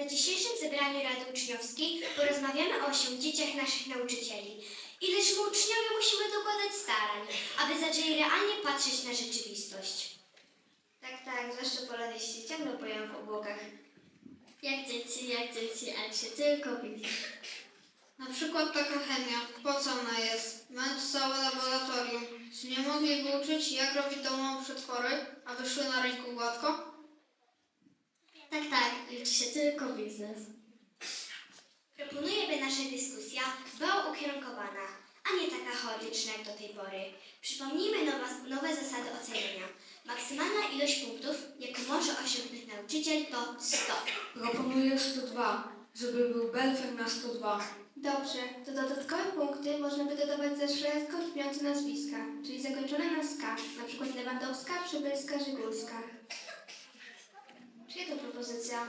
Na dzisiejszym zebraniu Rady Uczniowskiej porozmawiamy o osiągnięciach naszych nauczycieli. Ileż my uczniowie musimy dokładać starań, aby zaczęli realnie patrzeć na rzeczywistość. Tak, tak, zwłaszcza poloniści ciągle poją w obłokach. Jak dzieci, jak dzieci, ale się tylko widzi. Na przykład taka chemia. Po co ona jest? Mając całe laboratorium. Czy nie mogliby uczyć, jak robić domowe przetwory, aby szły na rynku gładko? Tak, tak, liczy się tylko biznes. Proponuję, by nasza dyskusja była ukierunkowana, a nie taka chaotyczna jak do tej pory. Przypomnijmy nowa, nowe zasady oceniania. Maksymalna ilość punktów, jaką może osiągnąć nauczyciel, to 100. Proponuję 102, żeby był Belfer na 102. Dobrze, to dodatkowe punkty można by dodawać za szlachetko brzmiące nazwiska, czyli zakończone na ska, na przykład Lewandowska, Przybylska, Żygulska. Propozycja?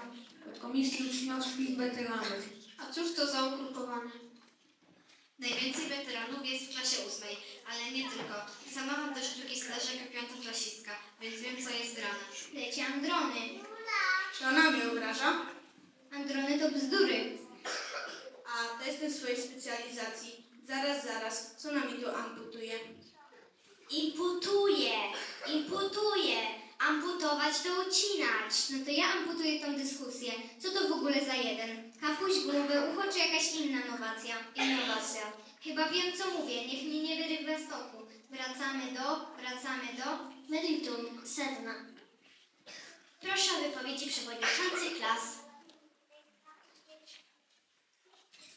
Komisji uczniowskich weteranów. A cóż to za ugrupowanie? Najwięcej weteranów jest w klasie ósmej, ale nie tylko. Sama mam też drugi strażak i piątoklasistka, więc wiem co jest grane. Lecie androny. Czy ona mnie obraża? Androny to bzdury. A testy swojej specjalizacji. Zaraz, zaraz, co nam mi tu amputuje? Imputuje, imputuje. Amputować to ucinać. No to ja amputuję tą dyskusję. Co to w ogóle za jeden? Kapuś głowy, ucho czy jakaś inna nowacja? Innowacja. Chyba wiem co mówię, niech mnie nie wyrywa z toku. Wracamy do, wracamy do meritum, sedna. Proszę o wypowiedzi przewodniczący klas.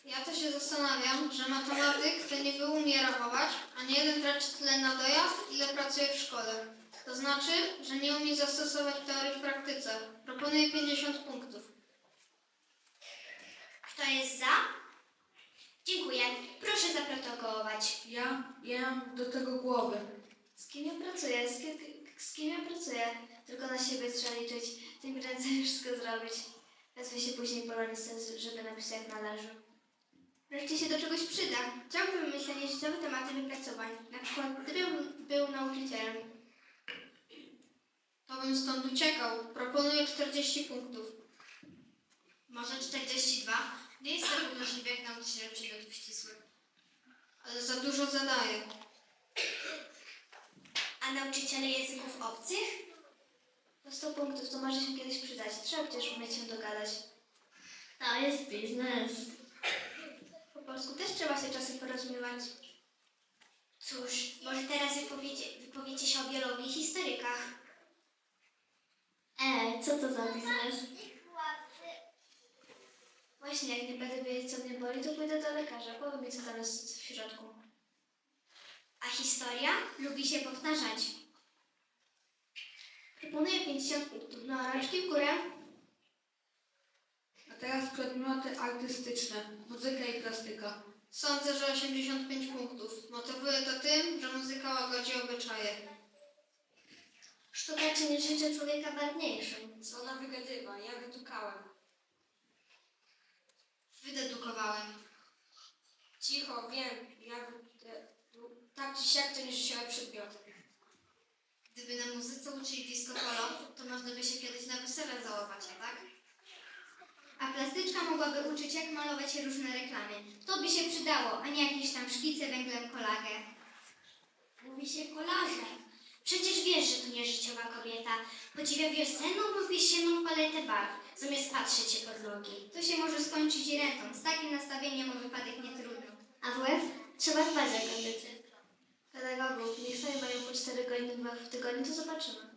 Ja to się zastanawiam, że matematyk to niby umie rachować, a nie jeden traci tyle na dojazd, ile pracuje w szkole. To znaczy, że nie umie zastosować teorii w praktyce. Proponuję 50 punktów. Kto jest za? Dziękuję. Proszę zaprotokołować. Ja, ja mam do tego głowy. Z kim ja pracuję? Z kim, z kim ja pracuję? Tylko na siebie trzeba liczyć. Tym prędzej wszystko zrobić. Wezmę się później polonistę, żeby napisać jak należy. Wreszcie się do czegoś przyda. Ciągłe wymyślenie życiowych tematy wypracowań, na przykład gdyby był nauczycielem. Stąd uciekał. Proponuję 40 punktów. Może 42? Nie jest tak umożliwe jak nauczyciel przedmiotów ścisłych. Ale za dużo zadaję. A nauczyciele języków obcych? To 100 punktów, to może się kiedyś przydać. Trzeba przecież umieć się dogadać. To jest biznes. Po polsku też trzeba się czasem porozumiewać. Cóż, może teraz wypowiecie, wypowiecie się o biologii i historykach. E, co to za biznes? Właśnie, jak nie będę wiedzieć, co mnie boli, to pójdę do lekarza. Powie mi, co tam jest w środku. A historia lubi się powtarzać. Proponuję 50 punktów. No, rączki w górę. A teraz przedmioty artystyczne, muzyka i plastyka. Sądzę, że 85 punktów. Motywuję to tym, że muzyka łagodzi obyczaje. Sztuka czyni życie człowieka barwniejszym. Co ona wygadywa? Ja wytukałem. Wydedukowałem. Cicho, wiem. Ja wy- tak czy siak to nie życiowe przedmioty. Gdyby na muzyce uczyli disco polo, to można by się kiedyś na wesele załować, a tak? A plastyczka mogłaby uczyć, jak malować różne reklamy. To by się przydało, a nie jakieś tam szkice węglem kolagę. Mówi się kolarze. Przecież wiesz, że to nie życiowa kobieta. Podziwia wiosenną lub jesienną paletę barw, zamiast patrzeć się pod nogi. To się może skończyć rentą. Z takim nastawieniem o wypadek nie trudno. A w łeb trzeba dbać o kondycję. Pedagogów, niech sobie mają po 4 godziny w tygodniu, to zobaczymy.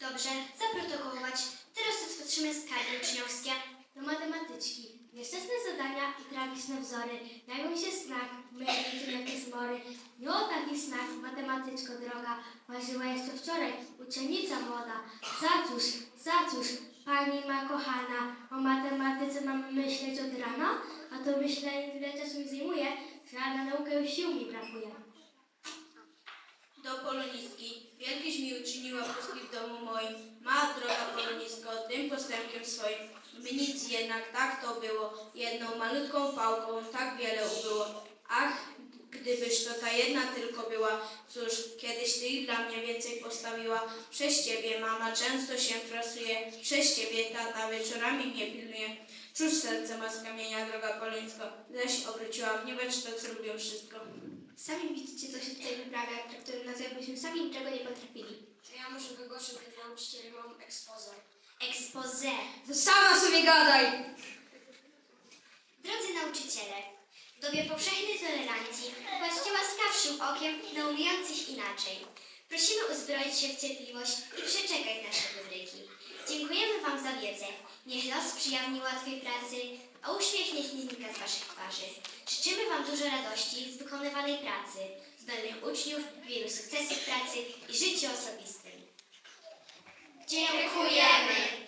Dobrze, zaprotokołować. Teraz rozpatrzymy skargi uczniowskie do matematyczki. Nieszczęsne zadania i tragiczne wzory dają się znak, myli tym jakie zmory. Nie o taki znak, matematyczko droga, marzyła jeszcze wczoraj uczennica młoda. Za cóż, za cóż, pani ma kochana, o matematyce mamy myśleć od rana, a to myślenie tyle czasu mi zajmuje, że na naukę już sił mi brakuje. Do polonistki. Wielkieś mi uczyniła puski w domu moim. Ma droga polonistko, tym postępkiem swoim. By nic jednak tak to było. Jedną malutką pałką tak wiele ubyło. Ach, Gdybyż to ta jedna tylko była, cóż, kiedyś ty ich dla mnie więcej postawiła. Przez ciebie mama często się frasuje, przez ciebie tata wieczorami mnie pilnuje. Cóż serce ma z kamienia, droga Polońsko, zaś obróciła w niebecz to, co lubią wszystko. Sami widzicie, co się tutaj wyprawia, którym nas jakbyśmy sami niczego nie potrafili. To ja może wygłoszę przed nauczycielem mam ekspozę. Expose. To sama sobie gadaj! Drodzy nauczyciele, w dobie powszechnej tolerancji patrzcie łaskawszym okiem na umiejących inaczej. Prosimy uzbroić się w cierpliwość i przeczekać nasze wybryki. Dziękujemy Wam za wiedzę. Niech los przyjemni łatwej pracy, a uśmiech niech nie znika z Waszych twarzy. Życzymy Wam dużo radości z wykonywanej pracy, zdolnych uczniów, wielu sukcesów pracy i życiu osobistym. Dziękujemy!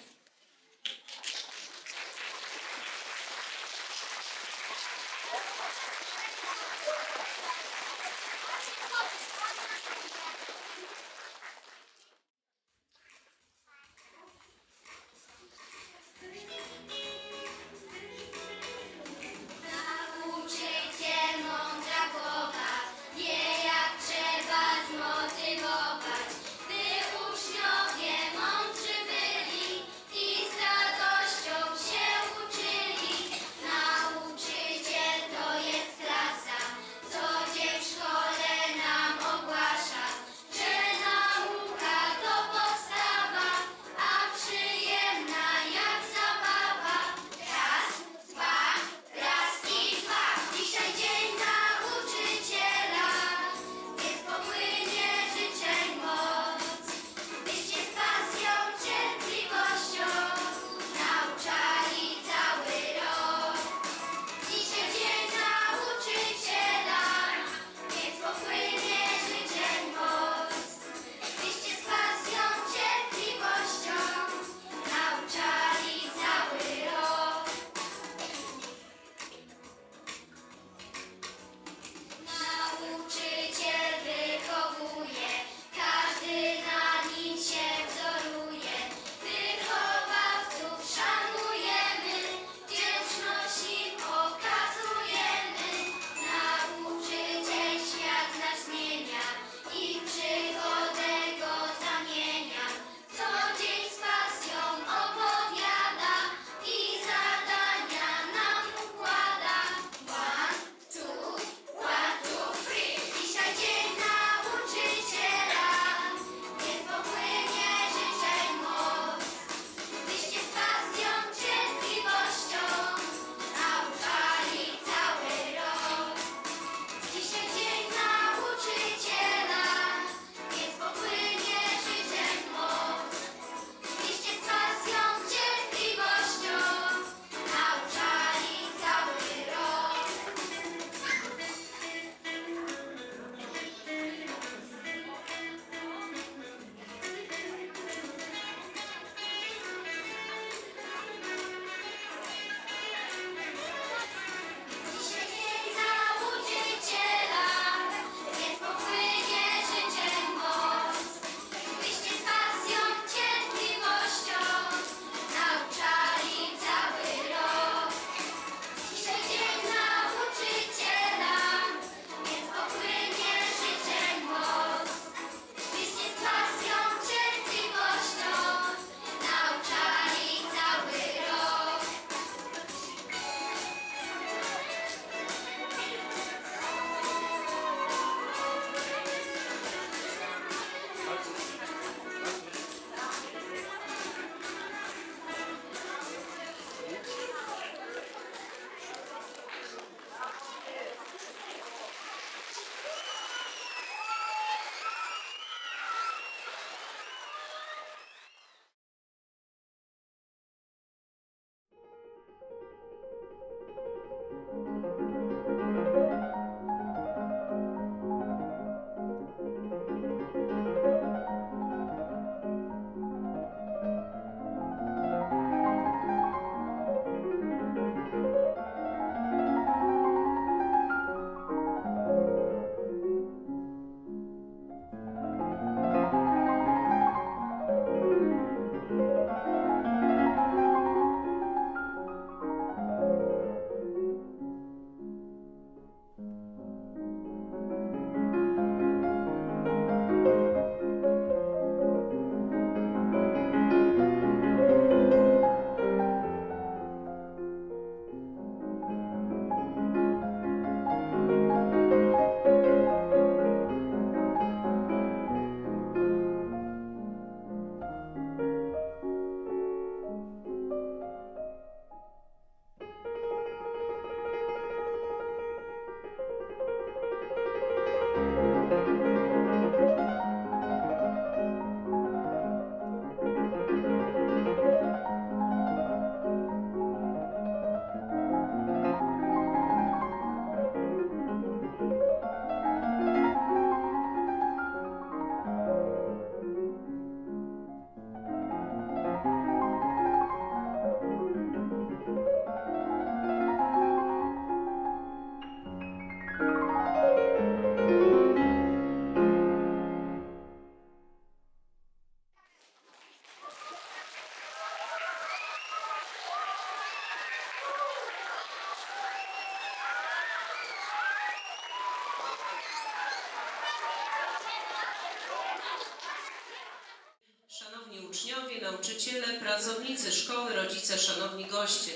Nauczyciele, pracownicy szkoły, rodzice, szanowni goście.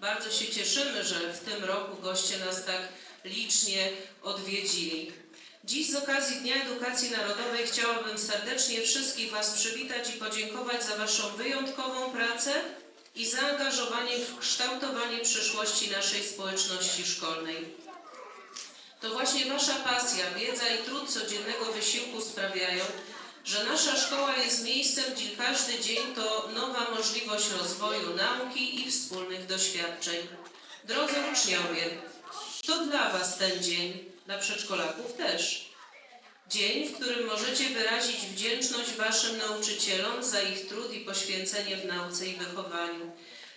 Bardzo się cieszymy, że w tym roku goście nas tak licznie odwiedzili. Dziś z okazji Dnia Edukacji Narodowej chciałabym serdecznie wszystkich Was przywitać i podziękować za Waszą wyjątkową pracę i zaangażowanie w kształtowanie przyszłości naszej społeczności szkolnej. To właśnie Wasza pasja, wiedza i trud codziennego wysiłku sprawiają, że nasza szkoła jest miejscem, gdzie każdy dzień to nowa możliwość rozwoju nauki i wspólnych doświadczeń. Drodzy uczniowie, to dla Was ten dzień, dla przedszkolaków też. Dzień, w którym możecie wyrazić wdzięczność Waszym nauczycielom za ich trud i poświęcenie w nauce i wychowaniu.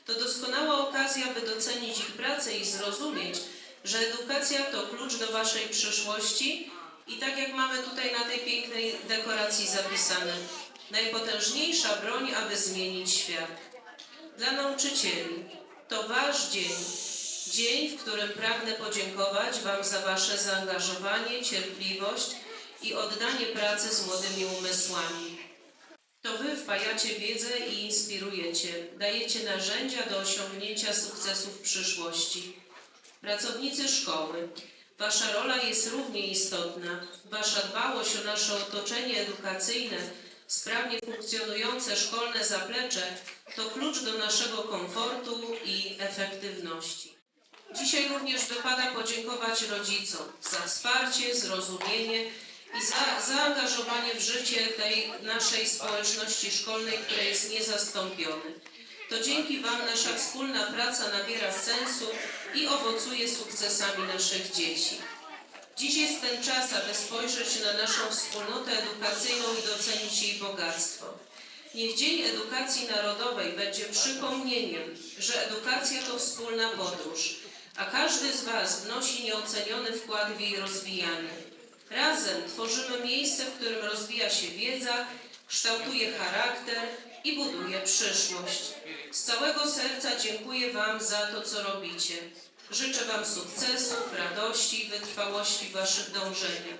To doskonała okazja, by docenić ich pracę i zrozumieć, że edukacja to klucz do Waszej przyszłości i tak jak mamy tutaj na tej pięknej dekoracji zapisane, najpotężniejsza broń, aby zmienić świat. Dla nauczycieli to Wasz dzień, dzień, w którym pragnę podziękować Wam za Wasze zaangażowanie, cierpliwość i oddanie pracy z młodymi umysłami. To Wy wpajacie wiedzę i inspirujecie, dajecie narzędzia do osiągnięcia sukcesów w przyszłości. Pracownicy szkoły, Wasza rola jest równie istotna. Wasza dbałość o nasze otoczenie edukacyjne, sprawnie funkcjonujące szkolne zaplecze to klucz do naszego komfortu i efektywności. Dzisiaj również wypada podziękować rodzicom za wsparcie, zrozumienie i za zaangażowanie w życie tej naszej społeczności szkolnej, które jest niezastąpione. To dzięki Wam nasza wspólna praca nabiera sensu i owocuje sukcesami naszych dzieci. Dziś jest ten czas, aby spojrzeć na naszą wspólnotę edukacyjną i docenić jej bogactwo. Niech Dzień Edukacji Narodowej będzie przypomnieniem, że edukacja to wspólna podróż, a każdy z Was wnosi nieoceniony wkład w jej rozwijanie. Razem tworzymy miejsce, w którym rozwija się wiedza, kształtuje charakter i buduje przyszłość. Z całego serca dziękuję Wam za to, co robicie. Życzę Wam sukcesów, radości i wytrwałości w Waszych dążeniach.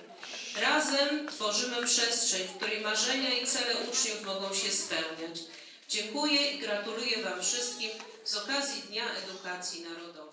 Razem tworzymy przestrzeń, w której marzenia i cele uczniów mogą się spełniać. Dziękuję i gratuluję Wam wszystkim z okazji Dnia Edukacji Narodowej.